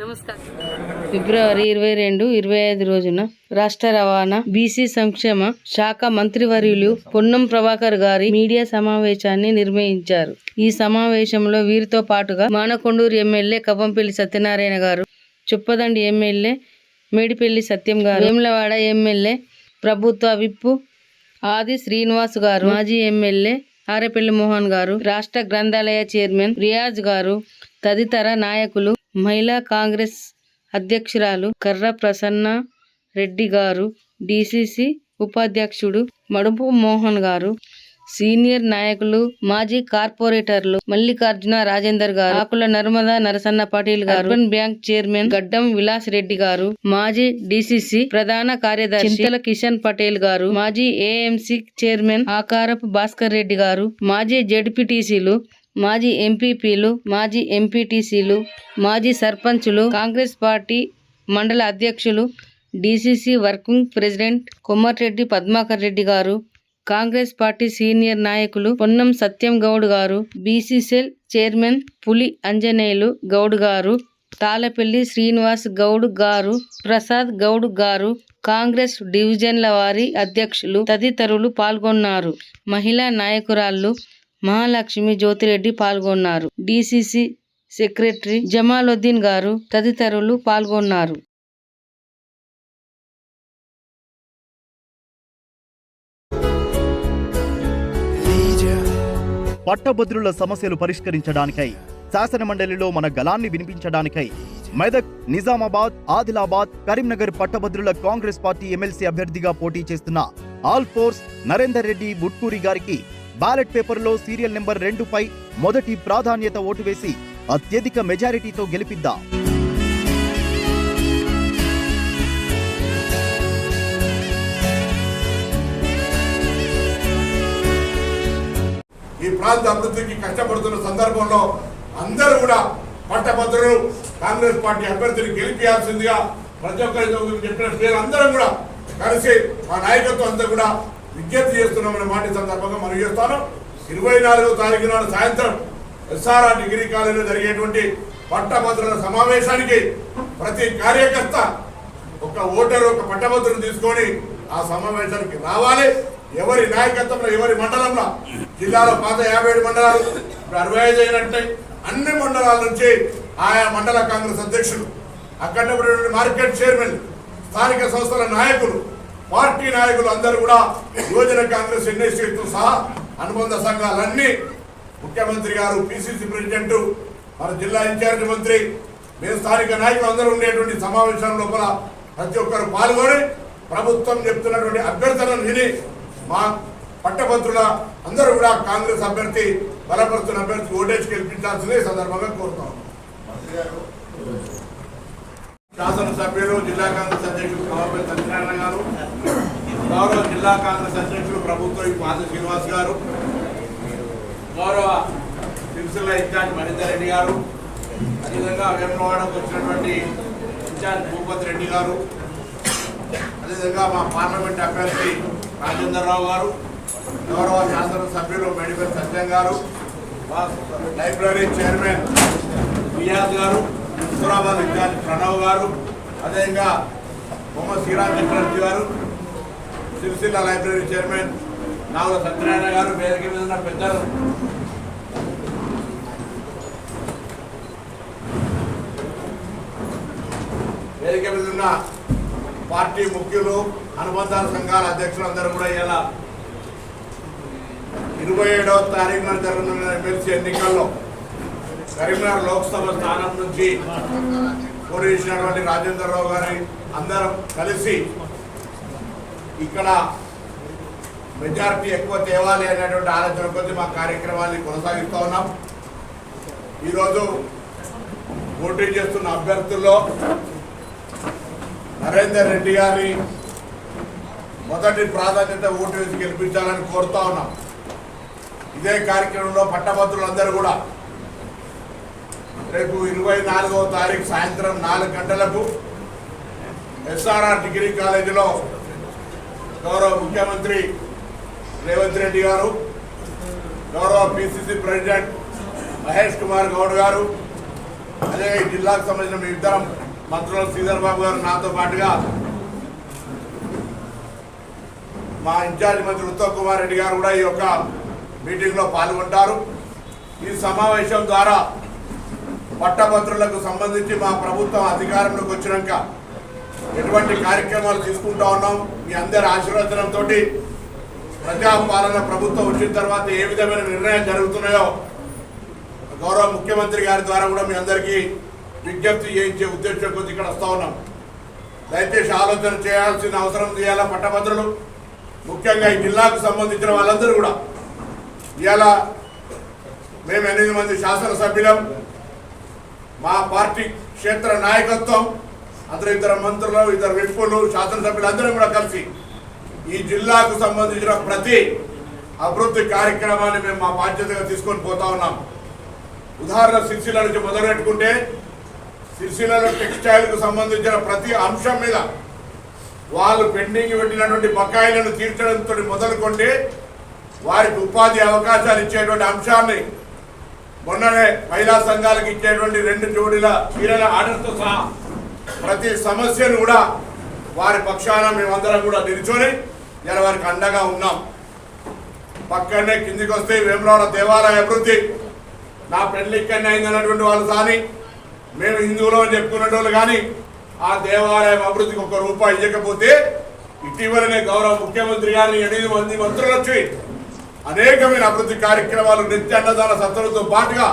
నమస్కారం. ఫిబ్రవరి ఇరవై రెండు ఇరవై ఐదు రోజున రాష్ట్ర రవాణా బీసీ సంక్షేమ శాఖ మంత్రివర్యులు పొన్నం ప్రభాకర్ గారి మీడియా సమావేశాన్ని నిర్వహించారు. ఈ సమావేశంలో వీరితో పాటుగా మానకొండూరు ఎమ్మెల్యే కవ్వంపల్లి సత్యనారాయణ గారు చుప్పదండి ఎమ్మెల్యే మేడిపల్లి సత్యం గారు వేములవాడ ఎమ్మెల్యే ప్రభుత్వ విప్పు ఆది శ్రీనివాస్ గారు మాజీ ఎమ్మెల్యే ఆరేపల్లి మోహన్ గారు రాష్ట్ర గ్రంథాలయ చైర్మన్ రియాజ్ గారు తదితర నాయకులు మహిళా కాంగ్రెస్ అధ్యక్షురాలు కర్ర ప్రసన్న రెడ్డి గారు డిసిసి ఉపాధ్యక్షుడు మడుపు మోహన్ గారు సీనియర్ నాయకులు మాజీ కార్పొరేటర్లు మల్లికార్జున రాజేందర్ గారు ఆకుల నర్మదా నరసన్న పాటిల్ గారు అర్బన్ బ్యాంక్ చైర్మన్ గడ్డం విలాస్ రెడ్డి గారు మాజీ డిసిసి ప్రధాన కార్యదర్శి చింతల కిషన్ పటేల్ గారు మాజీ ఏఎంసీ చైర్మన్ ఆకారపు భాస్కర్ రెడ్డి గారు మాజీ జెడ్పీటీసీలు మాజీ ఎంపీపీలు మాజీ ఎంపీటీసీలు మాజీ సర్పంచులు కాంగ్రెస్ పార్టీ మండల అధ్యక్షులు DCC working president Kommatireddy Padmakar Reddy గారు కాంగ్రెస్ పార్టీ సీనియర్ నాయకులు పొన్నం సత్యం గౌడ్ గారు బీసీసీఎల్ చైర్మన్ పులి అంజనేయులు గౌడ్ గారు తాళపల్లి శ్రీనివాస్ గౌడ్ గారు ప్రసాద్ గౌడ్ గారు కాంగ్రెస్ డివిజన్ల వారి అధ్యక్షులు తదితరులు పాల్గొన్నారు. మహిళా నాయకురాళ్ళు మహాలక్ష్మి జ్యోతిరెడ్డి పాల్గొన్నారు. డిసిసి సెక్రటరీ జమాలుద్దీన్ గారు తదితరులు పాల్గొన్నారు. పట్టభద్రుల సమస్యలు పరిష్కరించడానికై శాసన మండలిలో మన గలాన్ని వినిపించడానికై మెదక్ నిజామాబాద్ ఆదిలాబాద్ కరీంనగర్ పట్టభద్రుల కాంగ్రెస్ పార్టీ ఎమ్మెల్సీ అభ్యర్థిగా పోటీ చేస్తున్న ఆల్ ఫోర్స్ నరేందర్ రెడ్డి బుట్కూరి గారికి బ్యాలెట్ పేపర్లో సీరియల్ నెంబర్ రెండుపై మొదటి ప్రాధాన్యత ఓటు వేసి అత్యధిక మెజారిటీతో గెలిపిద్దాం. ఈ ప్రాంత అభివృద్ధికి కష్టపడుతున్న సందర్భంలో అందరూ కూడా పట్టభద్రులు కాంగ్రెస్ పార్టీ అభ్యర్థిని గెలిపించాల్సిందిగా ప్రతి ఒక్కరి చెప్పిన అందరం కూడా కలిసి మా నాయకత్వం అంతా కూడా విజ్ఞప్తి చేస్తున్నామనే మాట సందర్భంగా మనం చేస్తాను. ఇరవై నాలుగో తారీఖు నాడు సాయంత్రం ఎస్ఆర్ఆర్ డిగ్రీ కాలేజీలో జరిగేటువంటి పట్టభద్రుల సమావేశానికి ప్రతి కార్యకర్త ఒక ఓటరు ఒక పట్టభద్రుని తీసుకొని ఆ సమావేశానికి రావాలి. ఎవరి నాయకత్వంలో ఎవరి మండలంలో? జిల్లాలో పాత యాభై ఏడు మండలాలు ఇప్పుడు అరవై ఐదు అయినట్టే. అన్ని మండలాల నుంచి ఆయా మండల కాంగ్రెస్ అధ్యక్షులు అక్కడ మార్కెట్ చైర్మన్ స్థానిక సంస్థల నాయకులు పార్టీ నాయకులు అందరూ కూడా యువజన కాంగ్రెస్ ఎన్ఎస్సీతో సహా అనుబంధ సంఘాలన్నీ ముఖ్యమంత్రి గారు పిసిసి ప్రెసిడెంట్ మన జిల్లా ఇన్ఛార్జ్ మంత్రి మేము స్థానిక నాయకులు అందరూ ఉండేటువంటి సమావేశం లోపల ప్రతి ఒక్కరు పాల్గొని ప్రభుత్వం చెప్తున్నటువంటి అభ్యర్థనను విని మా పట్టభద్రుల అందరూ కూడా కాంగ్రెస్ అభ్యర్థి బలపరుస్తున్న అభ్యర్థి ఓటేసి గెలిపించాల్సిందే సందర్భంగా కోరుతాం శాసనసభ్యులు జిల్లా కాంగ్రెస్ అధ్యక్షులు కవాపల్లి సత్యనారాయణ గారు గౌరవ జిల్లా కాంగ్రెస్ అధ్యక్షులు ప్రభుత్వ మాధవ శ్రీనివాస్ గారు గౌరవ సిరిసిల్ల ఇన్ఛార్జ్ మహేందర్ రెడ్డి గారు అదేవిధంగా వేమవాడకు వచ్చినటువంటి ఇన్ఛార్జ్ భూపతి రెడ్డి గారు అదేవిధంగా మా పార్లమెంట్ అభ్యర్థి రాజేందర్ రావు గారు గౌరవ శాసనసభ్యులు మెడికల్ సత్యం గారు మా లైబ్రరీ చైర్మన్ రియాజ్ గారు హుజురాబాద్ విద్యార్థి ప్రణవ్ గారు అదేవిధంగా బొమ్మ శ్రీరామ్ చక్రవర్తి గారు సిరిసిల్ల లైబ్రరీ చైర్మన్ నాగుల సత్యనారాయణ గారు వేదిక మీద ఉన్న పెద్దలు. వేదిక మీద ఉన్న పార్టీ ముఖ్యులు అనుబంధాల సంఘాల అధ్యక్షులు అందరూ కూడా ఇలా ఇరవై ఏడవ తారీఖున జరగనున్న ఎమ్మెల్సీ ఎన్నికల్లో కరీంనగర్ లోక్సభ స్థానం నుంచి పోటీ చేసినటువంటి రాజేందర్ రావు గారి అందరం కలిసి ఇక్కడ మెజారిటీ ఎక్కువ తేవాలి అనేటువంటి ఆలోచన కొద్ది మా కార్యక్రమాన్ని కొనసాగిస్తూ ఉన్నాం. ఈరోజు పోటీ చేస్తున్న అభ్యర్థుల్లో నరేందర్ రెడ్డి గారి మొదటి ప్రాధాన్యత ఓటు వేసి గెలిపించాలని కోరుతా ఉన్నాం. ఇదే కార్యక్రమంలో పట్టభద్రులందరూ కూడా రేపు ఇరవై నాలుగవ తారీఖు సాయంత్రం నాలుగు గంటలకు ఎస్ఆర్ఆర్ డిగ్రీ కాలేజీలో గౌరవ ముఖ్యమంత్రి రేవంత్ రెడ్డి గారు గౌరవ పిసిసి ప్రెసిడెంట్ మహేష్ కుమార్ గౌడ్ గారు అదే జిల్లాకు సంబంధించిన మీ ఇద్దరం మంత్రులు శ్రీధర్ బాబు గారు నాతో పాటుగా మా ఇన్ఛార్జ్ మంత్రి ఉత్తమ్ కుమార్ రెడ్డి గారు కూడా ఈ యొక్క మీటింగ్లో పాల్గొంటారు. ఈ సమావేశం ద్వారా పట్టభద్రులకు సంబంధించి మా ప్రభుత్వం అధికారంలోకి వచ్చినాక ఎటువంటి కార్యక్రమాలు తీసుకుంటా ఉన్నాం? మీ అందరి ఆశీర్వచనంతో ప్రజాపాలన ప్రభుత్వం వచ్చిన తర్వాత ఏ విధమైన నిర్ణయం జరుగుతున్నాయో గౌరవ ముఖ్యమంత్రి గారి ద్వారా కూడా మీ అందరికీ విజ్ఞప్తి చేయించే ఉద్దేశం కొద్ది ఇక్కడ వస్తూ ఉన్నాం. దయచేసి ఆలోచన చేయాల్సిన అవసరం చేయాలా పట్టభద్రులు ముఖ్యంగా ఈ జిల్లాకు సంబంధించిన వాళ్ళందరూ కూడా. ఇలా మేము ఎనిమిది మంది శాసనసభ్యులం మా పార్టీ క్షేత్ర నాయకత్వం అందరూ ఇద్దరు మంత్రులు ఇద్దరు విప్పులు శాసనసభ్యులు అందరం కూడా కలిసి ఈ జిల్లాకు సంబంధించిన ప్రతి అభివృద్ధి కార్యక్రమాన్ని మేము మా బాధ్యతగా తీసుకొని పోతా ఉన్నాం. ఉదాహరణ సిరిసిల్ల నుంచి మొదలుపెట్టుకుంటే సిరిసిల్లలో టెక్స్టైల్కు సంబంధించిన ప్రతి అంశం మీద వాళ్ళు పెండింగ్ పెట్టినటువంటి బకాయిలను తీర్చడంతో మొదలుకొంటే వారికి ఉపాధి అవకాశాలు ఇచ్చేటువంటి అంశాన్ని మొన్ననే మహిళా సంఘాలకు ఇచ్చేటువంటి రెండు జోడీల చీరల ఆర్డర్తో సహా ప్రతి సమస్యను కూడా వారి పక్షాన మేమందరం కూడా నిల్చొని ఇలా వారికి అండగా ఉన్నాం. పక్కనే కిందికి వస్తే వేమరాడ దేవాలయ అభివృద్ధి నా పెళ్ళి ఇక్కడనే అయిందన్నటువంటి వాళ్ళు కానీ మేము హిందువులు అని చెప్పుకునేటోళ్ళు కానీ ఆ దేవాలయం అభివృద్ధికి ఒక రూపాయి ఇవ్వకపోతే ఇటీవలనే గౌరవ ముఖ్యమంత్రి గారిని ఎనిమిది మంది మంత్రులు వచ్చి అనేకమైన అభివృద్ధి కార్యక్రమాలు నిత్య అన్నదాన సత్తులతో పాటుగా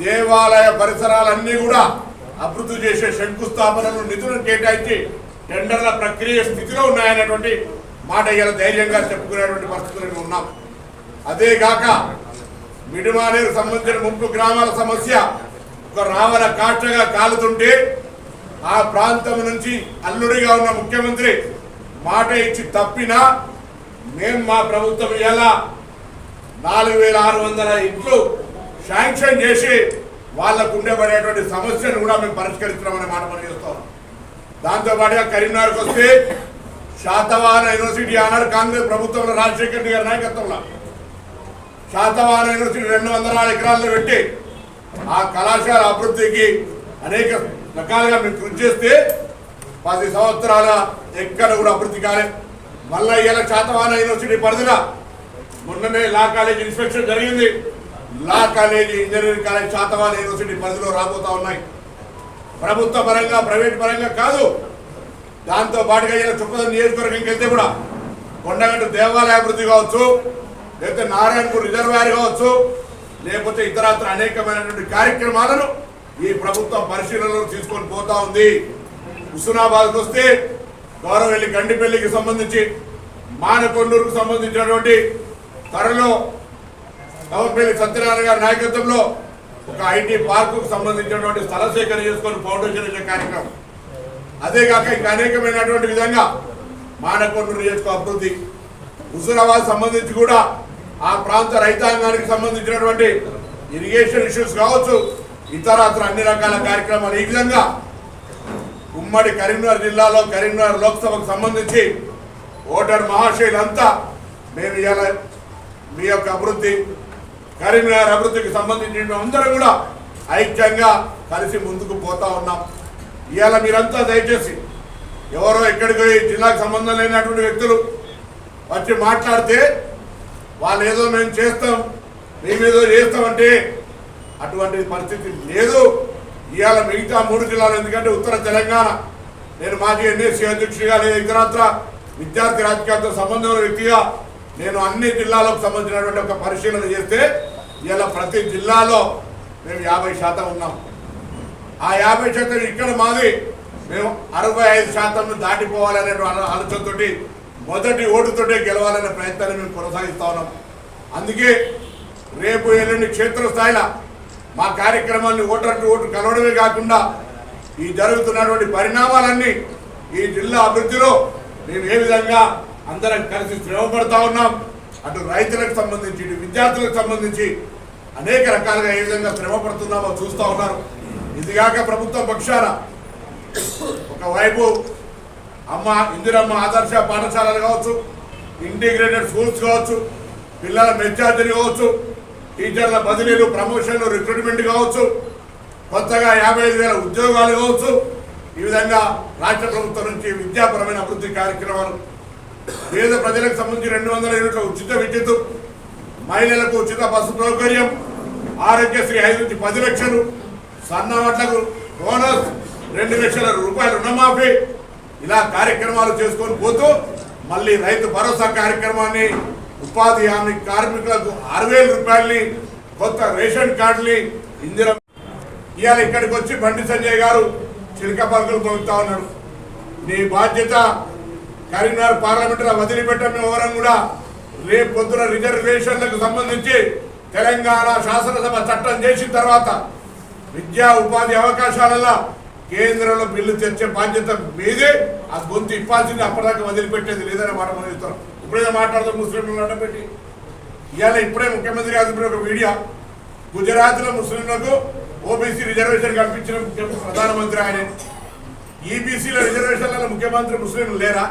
దేవాలయ పరిసరాలన్నీ కూడా అభివృద్ధి చేసే శంకుస్థాపనలు నిధులను కేటాయించి టెండర్ల ప్రక్రియ స్థితిలో ఉన్నాయనేటువంటి మాట ఇలా ధైర్యంగా చెప్పుకునేటువంటి పరిస్థితులు ఉన్నాం. అదే కాక మిడిమానేరు సంబంధించిన ముప్పు గ్రామాల సమస్య ఒక రావణ కాటగా కాలుతుంటే ఆ ప్రాంతం నుంచి అల్లుడిగా ఉన్న ముఖ్యమంత్రి మాట ఇచ్చి తప్పినా మేము మా ప్రభుత్వం ఎలా నాలుగు వేల ఆరు వందల ఇంట్లు శాంక్షన్ చేసి వాళ్ళకు ఉండబడేటువంటి సమస్యను కూడా మేము పరిష్కరిస్తున్నామని మాట మనం చేస్తాం. దాంతోపాటుగా కరీంనగర్కి వస్తే శాతవాహన యూనివర్సిటీ ఆనాడు కాంగ్రెస్ ప్రభుత్వంలో రాజశేఖర రెడ్డి గారి నాయకత్వంలో. శాతవాహన యూనివర్సిటీ రెండు వందల నాలుగు ఎకరాల్లో పెట్టి ఆ కళాశాల అభివృద్ధికి అనేక రకాలుగా మేము కృషి చేస్తే పది సంవత్సరాల ఎక్కడ కూడా అభివృద్ధి కాలేదు. మళ్ళా ఇలా శాతవాహన యూనివర్సిటీ పరిధిలో మొన్ననే లా కాలేజ్ ఇన్స్పెక్షన్ జరిగింది. Law college engineering college Satavahana university పరిధిలో రాబోతా ఉన్నాయి. ప్రభుత్వ పరంగా ప్రైవేట్ పరంగా కాదు. దాంతో పాటుగా ఇలా చుక్కద నియోజకవర్గంకి వెళ్తే కూడా కొండగట్టు దేవాలయ అభివృద్ధి కావచ్చు లేకపోతే నారాయణపూర్ రిజర్వాయర్ కావచ్చు లేకపోతే ఇతరత్ర అనేకమైనటువంటి కార్యక్రమాలను ఈ ప్రభుత్వం పరిశీలనలో తీసుకొని పోతా ఉంది. హుస్నాబాద్కి వస్తే గౌరవెల్లి గండిపల్లికి సంబంధించి మానకొండూరుకు సంబంధించినటువంటి త్వరలో నవపల్లి సత్యనారాయణ గారి నాయకత్వంలో ఒక ఐటీ పార్కు సంబంధించినటువంటి స్థల సేకరణ చేసుకొని ఫౌండేషన్ ఇచ్చే కార్యక్రమం. అదేగాక ఇంకా అనేకమైనటువంటి విధంగా మానకొండూరు నియోజక అభివృద్ధి హుజురాబాద్ సంబంధించి కూడా ఆ ప్రాంత రైతాంగానికి సంబంధించినటువంటి ఇరిగేషన్ ఇష్యూస్ కావచ్చు ఇతరత్ర అన్ని రకాల కార్యక్రమాలు ఈ విధంగా ఉమ్మడి కరీంనగర్ జిల్లాలో కరీంనగర్ లోక్సభకు సంబంధించి ఓటర్ మహాశయులంతా మేము ఇలా మీ యొక్క అభివృద్ధి కరీంనగర్ అభివృద్ధికి సంబంధించిన అందరూ కూడా ఐక్యంగా కలిసి ముందుకు పోతా ఉన్నాం. ఇవాళ మీరంతా దయచేసి ఎవరో ఎక్కడికి జిల్లాకు సంబంధం లేనటువంటి వ్యక్తులు వచ్చి మాట్లాడితే వాళ్ళు ఏదో మేము చేస్తాం మేమేదో చేస్తామంటే అటువంటి పరిస్థితి లేదు. ఇవాళ మిగతా మూడు జిల్లాలు ఎందుకంటే ఉత్తర తెలంగాణ. నేను మాజీ ఎన్ఎస్సీ అధ్యక్షుడిగా లేదా ఇతరత్ర విద్యార్థి రాజకీయాలతో సంబంధం వ్యక్తిగా నేను అన్ని జిల్లాలకు సంబంధించినటువంటి ఒక పరిశీలన చేస్తే ఇలా ప్రతి జిల్లాలో మేము యాభై శాతం ఉన్నాం. ఆ యాభై శాతం ఇక్కడ మాది మేము అరవై ఐదు శాతం దాటిపోవాలనే ఆలో- ఆలోచనతోటి మొదటి ఓటుతోటే గెలవాలనే ప్రయత్నాన్ని మేము కొనసాగిస్తా ఉన్నాం. అందుకే రేపు ఎల్లుండి క్షేత్రస్థాయిలో మా కార్యక్రమాన్ని ఓటర్ టు ఓటు కలవడమే కాకుండా ఈ జరుగుతున్నటువంటి పరిణామాలన్నీ ఈ జిల్లా అభివృద్ధిలో మేము ఏ విధంగా అందరం కలిసి శ్రమపడతా ఉన్నాం. అటు రైతులకు సంబంధించి ఇటు విద్యార్థులకు సంబంధించి అనేక రకాలుగా ఏ విధంగా శ్రమ పడుతున్నామో చూస్తూ ఉన్నారు. ఇదిగాక ప్రభుత్వం పక్షాన ఒకవైపు అమ్మ ఇందిరమ్మ ఆదర్శ పాఠశాలలు కావచ్చు ఇంటిగ్రేటెడ్ స్కూల్స్ కావచ్చు పిల్లల మెచ్చార్జీలు కావచ్చు టీచర్ల బదిలీలు ప్రమోషన్లు రిక్రూట్మెంట్ కావచ్చు కొత్తగా యాభై ఐదు వేల ఉద్యోగాలు కావచ్చు. ఈ విధంగా రాష్ట్ర ప్రభుత్వం నుంచి విద్యాపరమైన అభివృద్ధి కార్యక్రమాలు పేద ప్రజలకు సంబంధించి రెండు వందల యూనిట్ల ఉచిత విద్యుత్ మహిళలకు ఉచిత బస్సు సౌకర్యం ఆరోగ్యశ్రీ ఐదు నుంచి పది లక్షలు సన్నవట్లకు బోనస్ రెండు లక్షల రూపాయల రుణమాఫీ. ఇలా కార్యక్రమాలు చేసుకొని పోతూ మళ్ళీ రైతు భరోసా కార్యక్రమాన్ని ఉపాధి హామీ కార్మికులకు ఆరు వేల రూపాయలని కొత్త రేషన్ కార్డుని ఇందిరా ఇవాళ ఇక్కడికి వచ్చి బండి సంజయ్ గారు చిలక పలుకులు పొందుతా ఉన్నారు. నీ బాధ్యత కరీంనగర్ పార్లమెంటులో వదిలిపెట్టడం వివరం కూడా. రేపు పొద్దున రిజర్వేషన్లకు సంబంధించి తెలంగాణ శాసనసభ చట్టం చేసిన తర్వాత విద్యా ఉపాధి అవకాశాలలో కేంద్రంలో బిల్లు తెచ్చే బాధ్యత మీదే. ఆ గొంతు ఇప్పాల్సింది అప్పటిదాకా వదిలిపెట్టేది లేదని మాట మనం ఇస్తాం ఇప్పుడైనా మాట్లాడుతూ ముస్లింలను అడ్డపెట్టి. ఇవాళ ఇప్పుడే ముఖ్యమంత్రి గారు ఒక వీడియో. గుజరాత్లో ముస్లింలకు ఓబీసీ రిజర్వేషన్ కల్పించిన ప్రధానమంత్రి ఆయన. ఈబీసీల రిజర్వేషన్లలో ముఖ్యమంత్రి ముస్లింలు లేరా?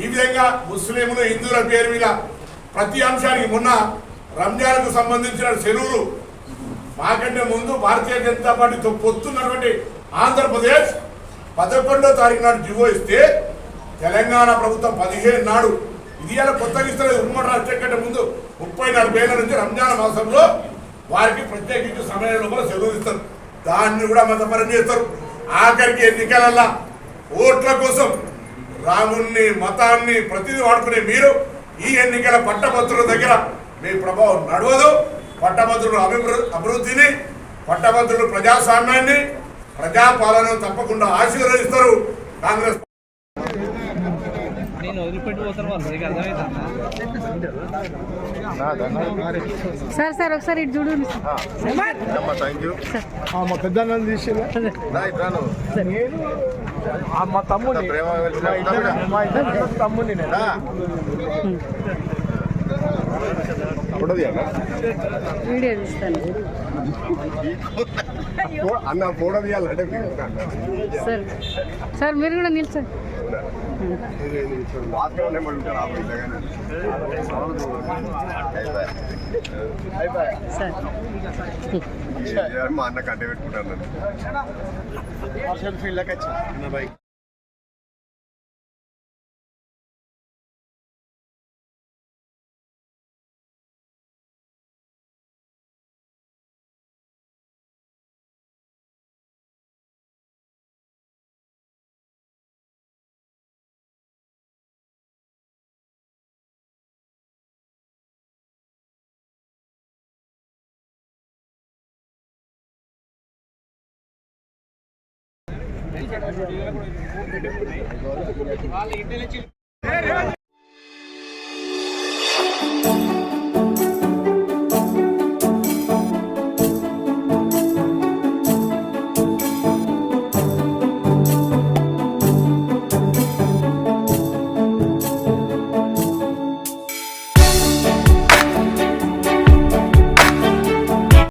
ఈ విధంగా ముస్లింలు హిందువుల పేరు మీద ప్రతి అంశానికి మొన్న రంజాన్కు సంబంధించిన చెరువులు మాకంటే ముందు భారతీయ జనతా పార్టీతో పొత్తున్నటువంటి ఆంధ్రప్రదేశ్ పదకొండో తారీఖు నాడు జివో ఇస్తే తెలంగాణ ప్రభుత్వం పదిహేను నాడు ఇది ఇలా కొత్తగా ఇస్తారు ఉమ్మడి రాష్ట్రం కంటే ముందు ముప్పై నాలుగు వేల నుంచి రంజాన్ మాసంలో వారికి ప్రత్యేకించి సమయం లోపల సెలవు ఇస్తారు. దాన్ని కూడా మతపరం చేస్తారు. ఆఖరికి ఎన్నికలల్లా ఓట్ల కోసం రాముణ్ణి మతాన్ని ప్రతిదీ వాడుకునే మీరు ఈ ఎన్నికల పట్టభద్రుల దగ్గర మీ ప్రభావం నడవదు. పట్టభద్రులు అభివృ అభివృద్ధిని పట్టభద్రులు ప్రజాస్వామ్యాన్ని ప్రజాపాలనను తప్పకుండా ఆశీర్వదిస్తారు కాంగ్రెస్. సార్ సార్ ఒకసారి ఇటు చూడు మా తీసిరా. రాను. మా తమ్ముని. ప్రేమ మా ఇద్దరు మా ఇద్దరు తమ్ముని నేను. వీడియో తీస్తాను. అన్న ఫోటో తీయాలంటే సార్. సార్ మీరు కూడా నిల్చోండి వాస్తవం ఏమంటారు సార్ మా అన్న కంటే పెట్టుకుంటాను ఫీల్డ్కి వచ్చి? వాళ్ళ ఇంటెలిజెన్స్